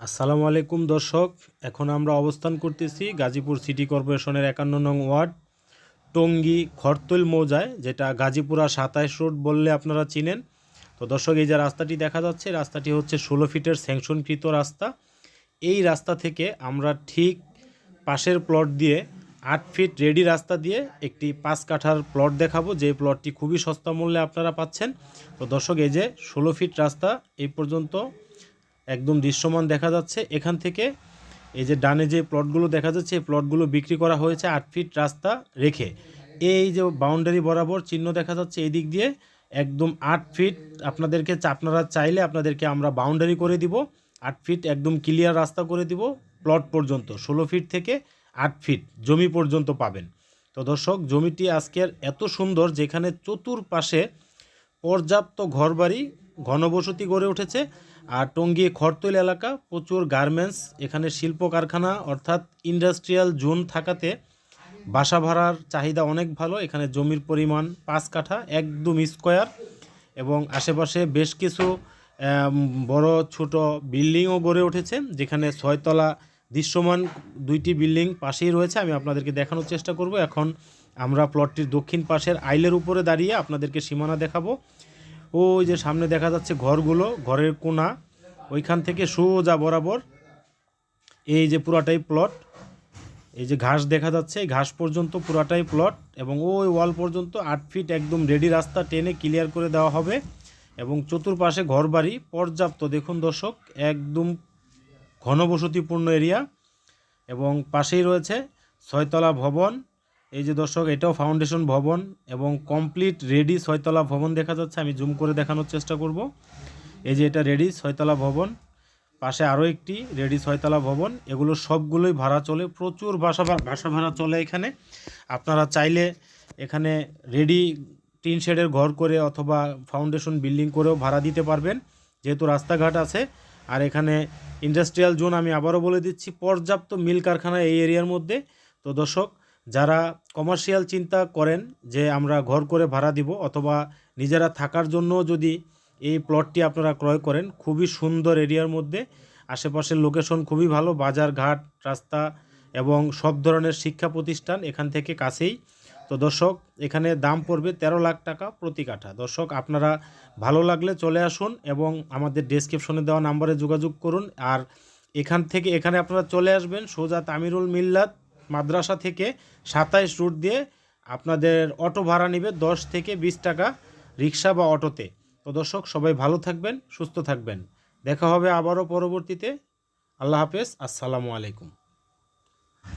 আসসালামু আলাইকুম দর্শক, এখন আমরা অবস্থান করতেছি গাজীপুর সিটি কর্পোরেশনের একান্ন নং ওয়ার্ড, টঙ্গী খরতৈল মৌজায়, যেটা গাজীপুরা সাতাইশ রোড বললে আপনারা চিনেন। তো দর্শক, এই যে রাস্তাটি দেখা যাচ্ছে, রাস্তাটি হচ্ছে ষোলো ফিটের স্যাংশনকৃত রাস্তা। এই রাস্তা থেকে আমরা ঠিক পাশের প্লট দিয়ে আট ফিট রেডি রাস্তা দিয়ে একটি পাঁচ কাঠার প্লট দেখাবো। যে প্লটটি খুবই সস্তা মূল্যে আপনারা পাচ্ছেন। তো দর্শক, এই যে ষোলো ফিট রাস্তা, এই পর্যন্ত একদম দৃশ্যমান দেখা যাচ্ছে। এখান থেকে এই যে ডানে যে প্লটগুলো দেখা যাচ্ছে, এই প্লটগুলো বিক্রি করা হয়েছে আট ফিট রাস্তা রেখে। এই যে বাউন্ডারি বরাবর চিহ্ন দেখা যাচ্ছে এই দিক দিয়ে। একদম আট ফিট আপনাদেরকে, আপনারা চাইলে আপনাদেরকে আমরা বাউন্ডারি করে দিব। আট ফিট একদম ক্লিয়ার রাস্তা করে দিব প্লট পর্যন্ত। ষোলো ফিট থেকে আট ফিট জমি পর্যন্ত পাবেন। তো দর্শক, জমিটি আজকের এত সুন্দর যেখানে চতুর্পাশে পর্যাপ্ত ঘরবাড়ি ঘনবসতি গড়ে উঠেছে। আর টঙ্গী খড়তৈল এলাকা প্রচুর গার্মেন্টস, এখানে শিল্প কারখানা অর্থাৎ ইন্ডাস্ট্রিয়াল জোন থাকাতে বাসা ভাড়ার চাহিদা অনেক ভালো। এখানে জমির পরিমাণ পাঁচ কাঠা, একদম স্কোয়ার এবং আশেপাশে বেশ কিছু বড় ছোট বিল্ডিংও গড়ে উঠেছে, যেখানে ছয়তলা দৃশ্যমান দুইটি বিল্ডিং পাশেই রয়েছে। আমি আপনাদেরকে দেখানোর চেষ্টা করব। এখন আমরা প্লটটির দক্ষিণ পাশের আইলের উপরে দাঁড়িয়ে আপনাদেরকে সীমানা দেখাবো। ওই যে সামনে দেখা যাচ্ছে ঘরগুলো, ঘরের কোনা ওইখান থেকে সোজা বরাবর এই যে পুরাটাই প্লট এই যে ঘাস দেখা যাচ্ছে, এই ঘাস পর্যন্ত পুরাটাই প্লট এবং ওই ওয়াল পর্যন্ত আট ফিট একদম রেডি রাস্তা টেনে ক্লিয়ার করে দেওয়া হবে এবং চতুর্পাশে ঘরবাড়ি, পর্যাপ্ত, দেখুন দর্শক, একদম ঘনবসতিপূর্ণ এরিয়া এবং পাশেই রয়েছে ছয়তলা ভবন এই যে দর্শক, এটাও ফাউন্ডেশন ভবন এবং কমপ্লিট রেডি ছয়তলা ভবন দেখা যাচ্ছে। আমি জুম করে দেখানোর চেষ্টা করব। এই যে এটা রেডি ছয়তলা ভবন, পাশে আরও একটি রেডি ছয়তলা ভবন। এগুলো সবগুলোই ভাড়া চলে, প্রচুর বাসা বাসা ভাড়া চলে এখানে। আপনারা চাইলে এখানে রেডি টিন শেডের ঘর করে অথবা ফাউন্ডেশন বিল্ডিং করেও ভাড়া দিতে পারবেন, যেহেতু রাস্তাঘাট আছে। আর এখানে ইন্ডাস্ট্রিয়াল জোন আমি আবারও বলে দিচ্ছি, পর্যাপ্ত মিল কারখানা এই এরিয়ার মধ্যে। তো দর্শক যারা কমার্শিয়াল চিন্তা করেন যে আমরা ঘর করে ভাড়া দিব অথবা নিজেরা থাকার জন্য যদি এই প্লটটি আপনারা ক্রয় করেন, খুবই সুন্দর এরিয়ার মধ্যে। আশেপাশের লোকেশন খুবই ভালো, বাজার ঘাট, রাস্তা এবং সব ধরনের শিক্ষা প্রতিষ্ঠান এখান থেকে কাছেই। তো দর্শক, এখানে দাম পড়বে তেরো লাখ টাকা প্রতি কাঠা। দর্শক, আপনারা ভালো লাগলে চলে আসুন এবং আমাদের ডেসক্রিপশনে দেওয়া নাম্বারে যোগাযোগ করুন। আর এখান থেকে, এখানে আপনারা চলে আসবেন সোজা তামিরুল মিল্লাত। মাদ্রাসা থেকে সাতাইশ রুট দিয়ে আপনাদের অটো ভাড়া নেবে দশ থেকে বিশ টাকা রিক্সা বা অটোতে। তো দর্শক, সবাই ভালো থাকবেন, সুস্থ থাকবেন। দেখা হবে আবারও পরবর্তীতে। আল্লাহ হাফেজ, আসসালামু আলাইকুম।